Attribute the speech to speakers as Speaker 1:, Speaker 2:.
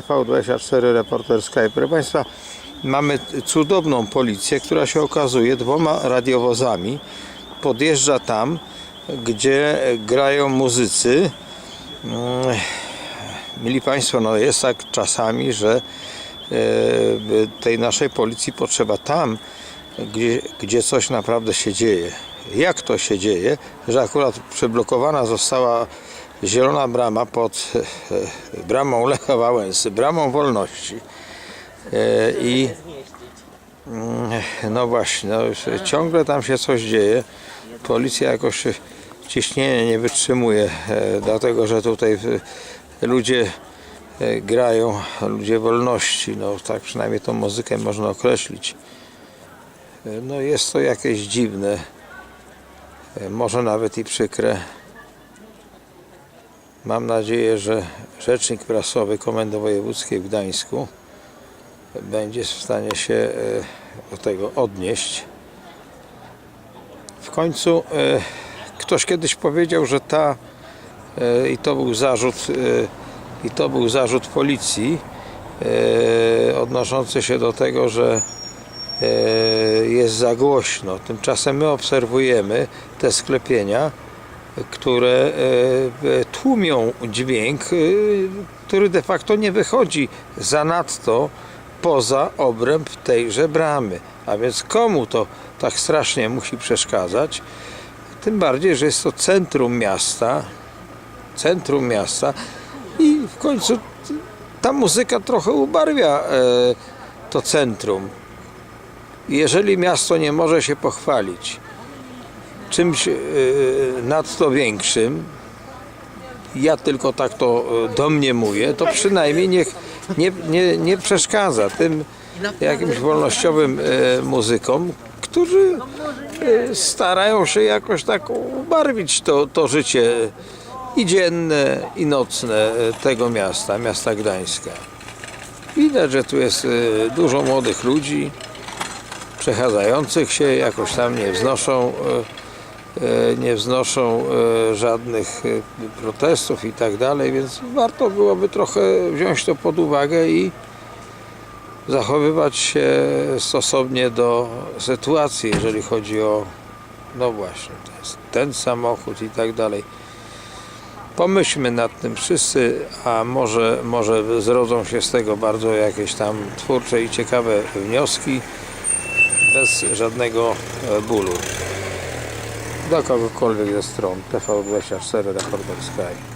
Speaker 1: TV24 Reporter Sky. Proszę Państwa, mamy cudowną policję, która się okazuje dwoma radiowozami podjeżdża tam, gdzie grają muzycy. Mm, Mili Państwo, no jest tak czasami, że e, tej naszej policji potrzeba tam, gdzie, gdzie coś naprawdę się dzieje. Jak to się dzieje, że akurat przyblokowana została zielona brama pod e, bramą Lecha Wałęsy, bramą wolności. E, I mm, no właśnie, no, ciągle tam się coś dzieje. Policja jakoś ciśnienie nie wytrzymuje, e, dlatego że tutaj e, ludzie e, grają, ludzie wolności. No tak przynajmniej tą muzykę można określić. E, No jest to jakieś dziwne, e, może nawet i przykre. Mam nadzieję, że rzecznik prasowy Komendy Wojewódzkiej w Gdańsku będzie w stanie się e, do tego odnieść. W końcu e, ktoś kiedyś powiedział, że ta e, i to był zarzut i to był zarzut policji odnoszący się do tego, że jest za głośno. Tymczasem my obserwujemy te sklepienia, które e, tłumią dźwięk, e, który de facto nie wychodzi zanadto poza obręb tejże bramy. A więc komu to tak strasznie musi przeszkadzać? Tym bardziej, że jest to centrum miasta, centrum miasta i w końcu ta muzyka trochę ubarwia e, to centrum. Jeżeli miasto nie może się pochwalić czymś e, nadto większym, ja tylko tak to e, domniemuję, to przynajmniej niech nie, nie, nie przeszkadza tym jakimś wolnościowym e, muzykom, którzy starają się jakoś tak ubarwić to, to życie i dzienne, i nocne tego miasta, miasta Gdańska. Widać, że tu jest dużo młodych ludzi przechadzających się, jakoś tam nie wznoszą, nie wznoszą e, żadnych e, protestów i tak dalej, więc warto byłoby trochę wziąć to pod uwagę i zachowywać się stosownie do sytuacji, jeżeli chodzi o, no właśnie, ten samochód i tak dalej. Pomyślmy nad tym wszyscy, a może, może zrodzą się z tego bardzo jakieś tam twórcze i ciekawe wnioski bez żadnego e, bólu. Do kogokolwiek ze stron TV24 Reporter Sky.